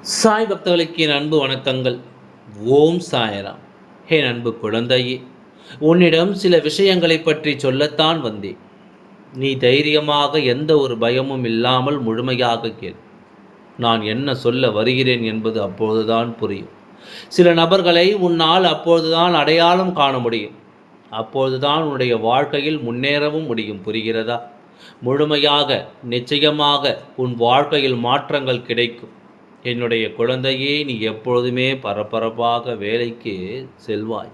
சாய் பக்தர்களுக்கு என் அன்பு வணக்கங்கள். ஓம் சாயராம். என் அன்பு குழந்தையே உன்னிடம் சில விஷயங்களை பற்றி சொல்லத்தான் வந்தேன். நீ தைரியமாக எந்த ஒரு பயமும் இல்லாமல் முழுமையாக கேள். நான் என்ன சொல்ல வருகிறேன் என்பது அப்பொழுதுதான் புரியும். சில நபர்களை உன்னால் அப்பொழுதுதான் அடையாளம் காண முடியும். அப்பொழுதுதான் உன்னுடைய வாழ்க்கையில் முன்னேறவும் முடியும். புரிகிறதா? முழுமையாக நிச்சயமாக உன் வாழ்க்கையில் மாற்றங்கள் கிடைக்கும். என்னுடைய குழந்தையே நீ எப்பொழுதுமே பரபரப்பாக வேலைக்கு செல்வாய்.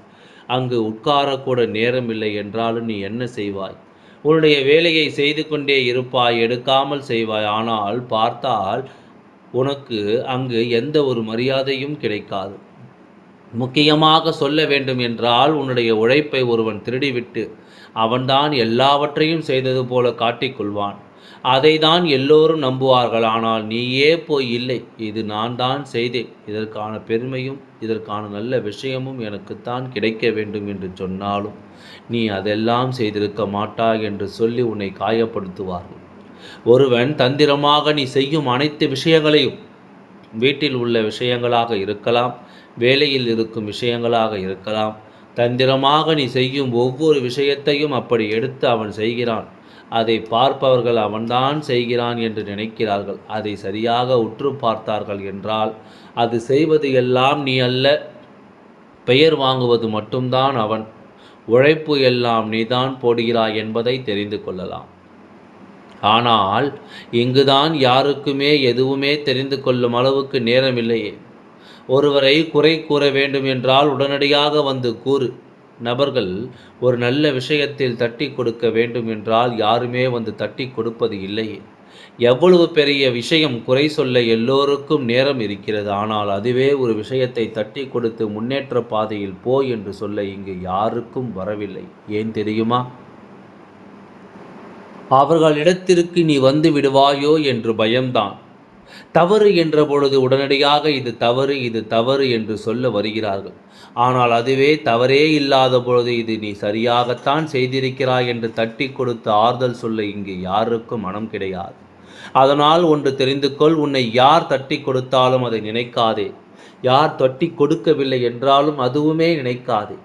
அங்கு உட்காரக்கூட நேரமில்லை என்றாலும் நீ என்ன செய்வாய்? உன்னுடைய வேலையை செய்து கொண்டே இருப்பாய் எடுக்காமல் செய்வாய். ஆனால் பார்த்தால் உனக்கு அங்கு எந்த ஒரு மரியாதையும் கிடைக்காது. முக்கியமாக சொல்ல வேண்டும் என்றால் உன்னுடைய உழைப்பை ஒருவன் திருடிவிட்டு அவன்தான் எல்லாவற்றையும் செய்தது போல காட்டிக்கொள்வான். அதை தான் எல்லோரும் நம்புவார்கள். ஆனால் நீயே போய் இல்லை இது நான் தான் செய்தேன். இதற்கான பெருமையும் இதற்கான நல்ல விஷயமும் எனக்குத்தான் கிடைக்க வேண்டும் என்று சொன்னாலும் நீ அதெல்லாம் செய்திருக்க மாட்டாய் என்று சொல்லி உன்னை காயப்படுத்துவார்கள். ஒருவன் தந்திரமாக நீ செய்யும் அனைத்து விஷயங்களையும் வீட்டில் உள்ள விஷயங்களாக இருக்கலாம் வேலையில் இருக்கும் விஷயங்களாக இருக்கலாம் தந்திரமாக நீ செய்யும் ஒவ்வொரு விஷயத்தையும் அப்படி எடுத்து அவன் செய்கிறான். அதை பார்ப்பவர்கள் அவன்தான் செய்கிறான் என்று நினைக்கிறார்கள். அதை சரியாக உற்று பார்த்தார்கள் என்றால் அது செய்வது எல்லாம் நீ அல்ல. பெயர் வாங்குவது மட்டும்தான் அவன். உழைப்பு எல்லாம் நீதான் போடுகிறாய் என்பதை தெரிந்து கொள்ளலாம். ஆனால் இங்குதான் யாருக்குமே எதுவுமே தெரிந்து கொள்ளும் அளவுக்கு நேரமில்லையே. ஒருவரை குறை கூற வேண்டும் என்றால் உடனடியாக வந்து கூறு. நபர்கள் ஒரு நல்ல விஷயத்தில் தட்டி கொடுக்க வேண்டும் என்றால் யாருமே வந்து தட்டி கொடுப்பது இல்லையே. எவ்வளவு பெரிய விஷயம் குறை சொல்ல எல்லோருக்கும் நேரம் இருக்கிறது. ஆனால் அதுவே ஒரு விஷயத்தை தட்டி கொடுத்து முன்னேற்ற பாதையில் போ என்று சொல்ல இங்கு யாருக்கும் வரவில்லை. ஏன் தெரியுமா? அவர்களிடத்திற்கு நீ வந்து விடுவாயோ என்று பயம்தான். தவறு என்ற பொழுது உடனடியாக இது தவறு இது தவறு என்று சொல்ல வருகிறார்கள். ஆனால் அதுவே தவறே இல்லாத பொழுது இது நீ சரியாகத்தான் செய்திருக்கிறாய் என்று தட்டி கொடுத்து ஆறுதல் சொல்ல இங்கு யாருக்கும் மனம் கிடையாது. அதனால் ஒன்று தெரிந்து கொள் உன்னை யார் தட்டி கொடுத்தாலும் அதை நினைக்காதே. யார் தட்டி கொடுக்கவில்லை என்றாலும் அதுவுமே நினைக்காதே.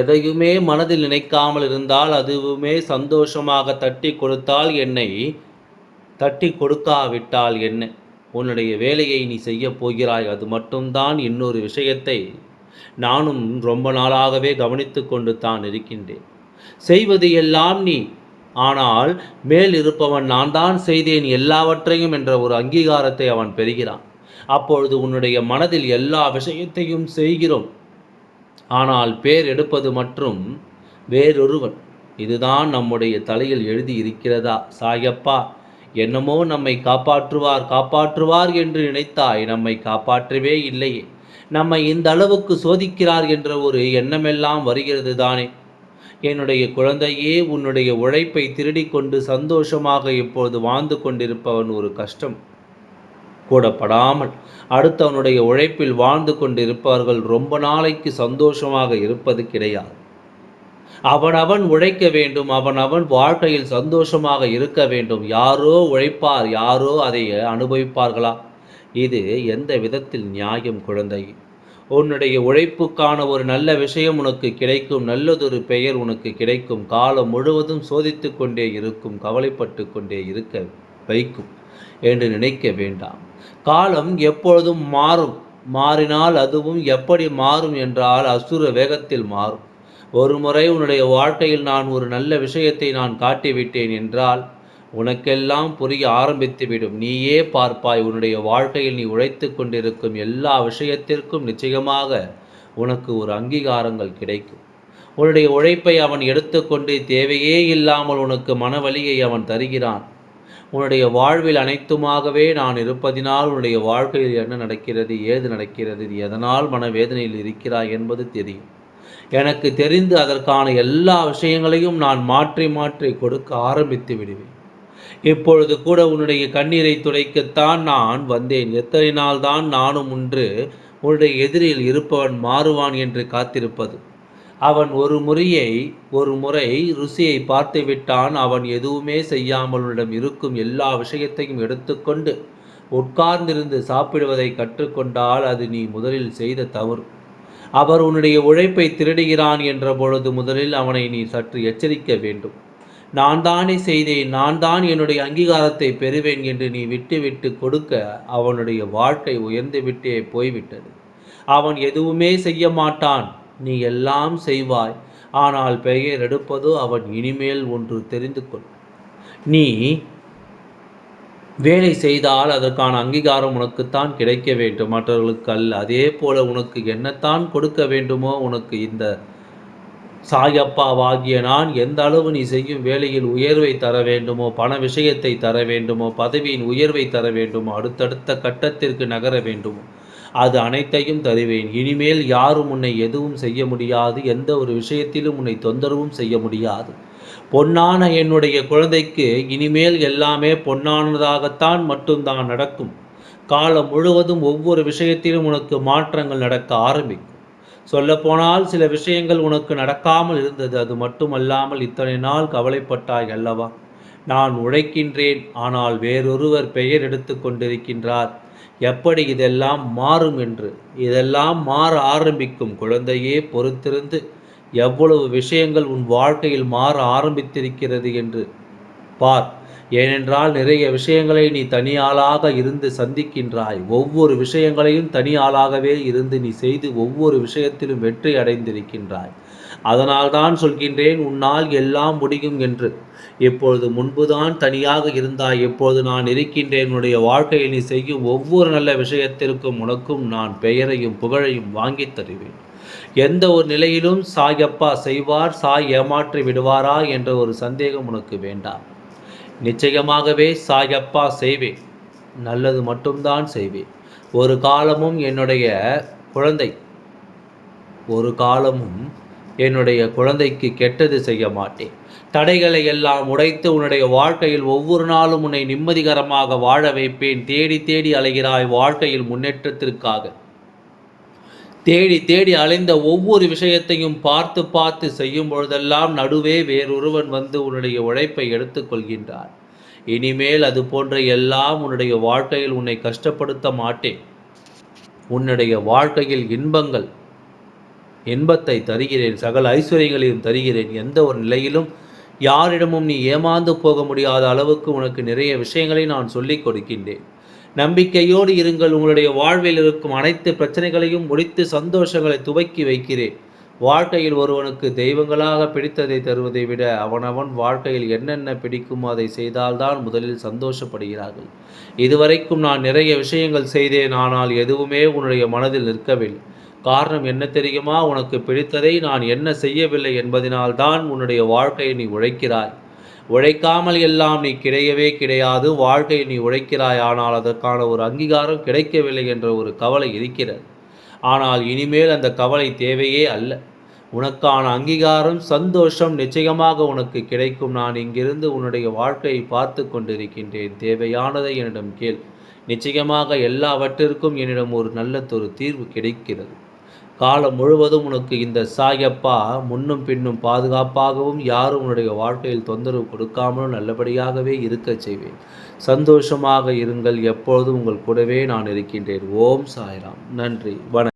எதையுமே மனதில் நினைக்காமல் இருந்தால் அதுவுமே சந்தோஷமாக தட்டி கொடுத்தால் என்னை தட்டி கொடுக்காவிட்டால் என்ன? உன்னுடைய வேலையை நீ செய்ய போகிறாய். அது மட்டும்தான் இன்னொரு விஷயத்தை நானும் ரொம்ப நாளாகவே கவனித்து கொண்டு தான் இருக்கின்றேன். செய்வது எல்லாம் நீ. ஆனால் மேல் இருப்பவன் நான் தான் செய்தேன் எல்லாவற்றையும் என்ற ஒரு அங்கீகாரத்தை அவன் பெறுகிறான். அப்பொழுது உன்னுடைய மனதில் எல்லா விஷயத்தையும் செய்கிறோம். ஆனால் பேர் எடுப்பது மற்றும் வேறொருவன். இதுதான் நம்முடைய தலையில் எழுதி இருக்கிறதா? சாயப்பா என்னமோ நம்மை காப்பாற்றுவார் காப்பாற்றுவார் என்று நினைத்தாய் நம்மை காப்பாற்றவே இல்லையே. நம்மை இந்த அளவுக்கு சோதிக்கிறார் என்ற ஒரு எண்ணமெல்லாம் வருகிறது தானே. என்னுடைய குழந்தையே உன்னுடைய உழைப்பை திருடிக்கொண்டு சந்தோஷமாக இப்போது வாழ்ந்து கொண்டிருப்பவன் ஒரு கஷ்டம். கூடப்படாமல் அடுத்தவனுடைய உழைப்பில் வாழ்ந்து கொண்டிருப்பவர்கள் ரொம்ப நாளைக்கு சந்தோஷமாக இருப்பது கிடையாது. அவனவன் உழைக்க வேண்டும் அவனவன் வாழ்க்கையில் சந்தோஷமாக இருக்க வேண்டும். யாரோ உழைப்பார் யாரோ அதை அனுபவிப்பார்களா? இது எந்த விதத்தில் நியாயம் குழந்தை? உன்னுடைய உழைப்புக்கான ஒரு நல்ல விஷயம் உனக்கு கிடைக்கும் நல்லதொரு பெயர் உனக்கு கிடைக்கும். காலம் முழுவதும் சோதித்து கொண்டே இருக்கும் கவலைப்பட்டு கொண்டே இருக்க வைக்கும் என்று நினைக்க வேண்டாம். காலம் எப்பொழுதும் மாறும். மாறினால் அதுவும் எப்படி மாறும் என்றால் அசுர வேகத்தில் மாறும். ஒரு முறை உன்னுடைய வாழ்க்கையில் நான் ஒரு நல்ல விஷயத்தை நான் காட்டிவிட்டேன் என்றால் உனக்கெல்லாம் புரிய ஆரம்பித்துவிடும். நீயே பார்ப்பாய் உன்னுடைய வாழ்க்கையில் நீ உழைத்து கொண்டிருக்கும் எல்லா விஷயத்திற்கும் நிச்சயமாக உனக்கு ஒரு அங்கீகாரங்கள் கிடைக்கும். உன்னுடைய உழைப்பை அவன் எடுத்துக்கொண்டு தேவையே இல்லாமல் உனக்கு மனவலியை அவன் தருகிறான். உன்னுடைய வாழ்வில் அனைத்துமாகவே நான் இருப்பதினால் உன்னுடைய வாழ்க்கையில் என்ன நடக்கிறது ஏது நடக்கிறது எதனால் மனவேதனையில் இருக்கிறாய் என்பது தெரியும். எனக்கு தெரிந்து அதற்கான எல்லா விஷயங்களையும் நான் மாற்றி மாற்றி கொடுக்க ஆரம்பித்து விடுவேன். இப்பொழுது கூட உன்னுடைய கண்ணீரை துடைக்கத்தான் நான் வந்தேன். எத்தனை நாள் தான் நானும் ஒன்று உன்னுடைய எதிரில் இருப்பவன் மாறுவான் என்று காத்திருப்பது. அவன் ஒரு முறையை ஒரு முறை ருசியை பார்த்து விட்டான். அவன் எதுவுமே செய்யாமல் உன்னிடம் இருக்கும் எல்லா விஷயத்தையும் எடுத்துக்கொண்டு உட்கார்ந்திருந்து சாப்பிடுவதை கற்றுக்கொண்டால் அது நீ முதலில் செய்த தவறு. அவர் உன்னுடைய உழைப்பை திருடுகிறான் என்ற பொழுது முதலில் அவனை நீ சற்று எச்சரிக்க வேண்டும். நான் தானே செய்தேன் நான் தான் என்னுடைய அங்கீகாரத்தை பெறுவேன் என்று நீ விட்டு விட்டு கொடுக்க அவனுடைய வாழ்க்கை உயர்ந்து விட்டே போய்விட்டது. அவன் எதுவுமே செய்ய மாட்டான் நீ எல்லாம் செய்வாய். ஆனால் பெயர் எடுப்பதோ அவன் இனிமேல் ஒன்று தெரிந்து கொள். நீ வேலை செய்தால் அதற்கான அங்கீகாரம் உனக்குத்தான் கிடைக்க வேண்டும். மற்றவர்களுக்கு அல்ல அதே போல உனக்கு என்னத்தான் கொடுக்க வேண்டுமோ உனக்கு இந்த சாயப்பாவாகிய நான் எந்த அளவு நீ செய்யும் வேலையில் உயர்வை தர வேண்டுமோ பண விஷயத்தை தர வேண்டுமோ பதவியின் உயர்வை தர வேண்டுமோ அடுத்தடுத்த கட்டத்திற்கு நகர வேண்டுமோ அது அனைத்தையும் தருவேன். இனிமேல் யாரும் உன்னை எதுவும் செய்ய முடியாது. எந்த ஒரு விஷயத்திலும் உன்னை தொந்தரவும் செய்ய முடியாது. பொன்னான என்னுடைய குழந்தைக்கு இனிமேல் எல்லாமே பொன்னானதாகத்தான் மட்டும்தான் நடக்கும். காலம் முழுவதும் ஒவ்வொரு விஷயத்திலும் உனக்கு மாற்றங்கள் நடக்க ஆரம்பிக்கும். சொல்லப்போனால் சில விஷயங்கள் உனக்கு நடக்காமல் இருந்தது அது மட்டுமல்லாமல் இத்தனை நாள் கவலைப்பட்டாய் அல்லவா? நான் உழைக்கின்றேன் ஆனால் வேறொருவர் பெயர் எடுத்து கொண்டிருக்கின்றார். எப்படி இதெல்லாம் மாறும் என்று? இதெல்லாம் மாற ஆரம்பிக்கும் குழந்தையே பொறுத்திருந்து எவ்வளவு விஷயங்கள் உன் வாழ்க்கையில் மாற ஆரம்பித்திருக்கிறது என்று பார். ஏனென்றால் நிறைய விஷயங்களை நீ தனியாளாக இருந்து சந்திக்கின்றாய். ஒவ்வொரு விஷயங்களையும் தனியாளாகவே இருந்து நீ செய்து ஒவ்வொரு விஷயத்திலும் வெற்றி அடைந்திருக்கின்றாய். அதனால்தான் சொல்கின்றேன் உன்னால் எல்லாம் முடியும் என்று. இப்பொழுது முன்புதான் தனியாக இருந்தாய். இப்பொழுது நான் இருக்கின்றேன். உன்னுடைய வாழ்க்கையில் நீ செய்யும் ஒவ்வொரு நல்ல விஷயத்திற்கும் உனக்கும் நான் பெயரையும் புகழையும் வாங்கித் தருவேன். எந்த ஒரு நிலையிலும் சாயப்பா செய்வார் சாய் ஏமாற்றி விடுவாரா என்ற ஒரு சந்தேகம் உனக்கு வேண்டாம். நிச்சயமாகவே சாயப்பா செய்வேன். நல்லது மட்டும்தான் செய்வேன். ஒரு காலமும் என்னுடைய குழந்தை ஒரு காலமும் என்னுடைய குழந்தைக்கு கெட்டது செய்ய மாட்டேன். தடைகளை எல்லாம் உடைத்து உன்னுடைய வாழ்க்கையில் ஒவ்வொரு நாளும் உன்னை நிம்மதிகரமாக வாழ வைப்பேன். தேடி தேடி அலைகிறாய் வாழ்க்கையில் முன்னேற்றத்திற்காக. தேடி தேடி அலைந்த ஒவ்வொரு விஷயத்தையும் பார்த்து பார்த்து செய்யும் பொழுதெல்லாம் நடுவே வேறொருவன் வந்து உன்னுடைய உழைப்பை எடுத்துக்கொள்கின்றார் இனிமேல் அது போன்ற எல்லாம் உன்னுடைய வாழ்க்கையில் உன்னை கஷ்டப்படுத்த மாட்டேன். உன்னுடைய வாழ்க்கையில் இன்பங்கள் இன்பத்தை தருகிறேன் சகல ஐஸ்வர்யங்களையும் தருகிறேன். எந்த ஒரு நிலையிலும் யாரிடமும் நீ ஏமாந்து போக முடியாத அளவுக்கு உனக்கு நிறைய விஷயங்களை நான் சொல்லிக் கொடுக்கின்றேன். நம்பிக்கையோடு இருங்கள் உங்களுடைய வாழ்வில் இருக்கும் அனைத்து பிரச்சனைகளையும் முடித்து சந்தோஷங்களை துவக்கி வைக்கிறேன். வாழ்க்கையில் ஒருவனுக்கு தெய்வங்களாக பிடித்ததை தருவதை விட அவனவன் வாழ்க்கையில் என்னென்ன பிடிக்குமோ அதை செய்தால்தான் முதலில் சந்தோஷப்படுகிறார்கள். இதுவரைக்கும் நான் நிறைய விஷயங்கள் செய்தேன் ஆனால் எதுவுமே உன்னுடைய மனதில் நிற்கவில்லை. காரணம் என்ன தெரியுமா? உனக்கு பிடித்ததை நான் என்ன செய்யவில்லை என்பதனால் தான் உன்னுடைய வாழ்க்கையை நீ உழைக்கிறாய். உழைக்காமல் எல்லாம் நீ கிடையவே கிடையாது. வாழ்க்கையில் நீ உழைக்கிறாய். ஆனால் அதற்கான ஒரு அங்கீகாரம் கிடைக்கவில்லை என்ற ஒரு கவலை இருக்கிறது. ஆனால் இனிமேல் அந்த கவலை தேவையே அல்ல. உனக்கான அங்கீகாரம் சந்தோஷம் நிச்சயமாக உனக்கு கிடைக்கும். நான் இங்கிருந்து உன்னுடைய வாழ்க்கையை பார்த்து கொண்டிருக்கின்றேன். தேவையானதை என்னிடம் கேள். நிச்சயமாக எல்லாவற்றிற்கும் என்னிடம் ஒரு நல்லதொரு தீர்வு கிடைக்கிறது. காலம் முழுவதும் உனக்கு இந்த சாயப்பா முன்னும் பின்னும் பாதுகாப்பாகவும் யாரும் உன்னுடைய வாழ்க்கையில் தொந்தரவு கொடுக்காமலும் நல்லபடியாகவே இருக்கச் செய்வேன். சந்தோஷமாக இருங்கள். எப்பொழுதும் உங்கள் கூடவே நான் இருக்கின்றேன். ஓம் சாய்ராம். நன்றி. வணக்கம்.